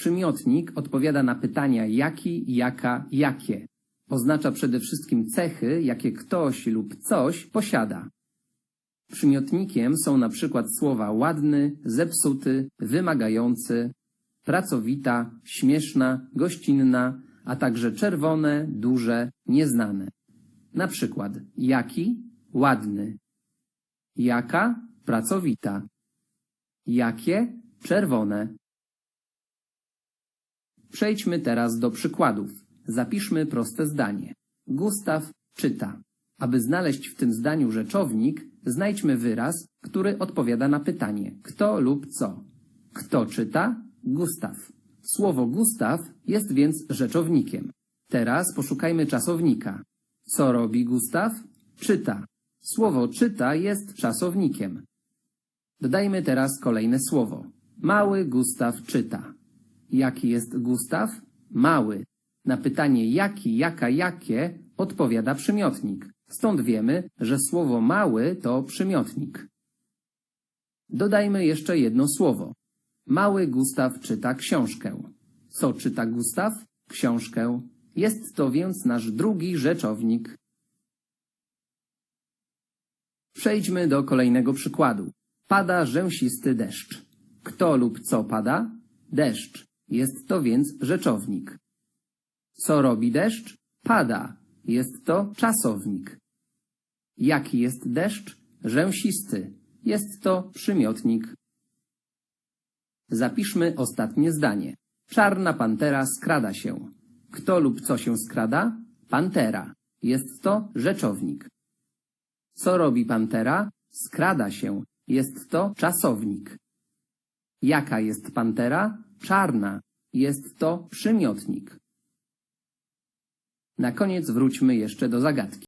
Przymiotnik odpowiada na pytania jaki, jaka, jakie. Oznacza przede wszystkim cechy, jakie ktoś lub coś posiada. Przymiotnikiem są na przykład słowa ładny, zepsuty, wymagający, pracowita, śmieszna, gościnna, a także czerwone, duże, nieznane. Na przykład jaki, ładny, jaka, pracowita, jakie, czerwone. Przejdźmy teraz do przykładów. Zapiszmy proste zdanie. Gustaw czyta. Aby znaleźć w tym zdaniu rzeczownik, znajdźmy wyraz, który odpowiada na pytanie kto lub co. Kto czyta? Gustaw. Słowo Gustaw jest więc rzeczownikiem. Teraz poszukajmy czasownika. Co robi Gustaw? Czyta. Słowo czyta jest czasownikiem. Dodajmy teraz kolejne słowo. Mały Gustaw czyta. Jaki jest Gustaw? Mały. Na pytanie jaki, jaka, jakie odpowiada przymiotnik. Stąd wiemy, że słowo mały to przymiotnik. Dodajmy jeszcze jedno słowo. Mały Gustaw czyta książkę. Co czyta Gustaw? Książkę. Jest to więc nasz drugi rzeczownik. Przejdźmy do kolejnego przykładu. Pada rzęsisty deszcz. Kto lub co pada? Deszcz. Jest to więc rzeczownik. Co robi deszcz? Pada. Jest to czasownik. Jaki jest deszcz? Rzęsisty. Jest to przymiotnik. Zapiszmy ostatnie zdanie. Czarna pantera skrada się. Kto lub co się skrada? Pantera. Jest to rzeczownik. Co robi pantera? Skrada się. Jest to czasownik. Jaka jest pantera? Czarna. Jest to przymiotnik. Na koniec wróćmy jeszcze do zagadki.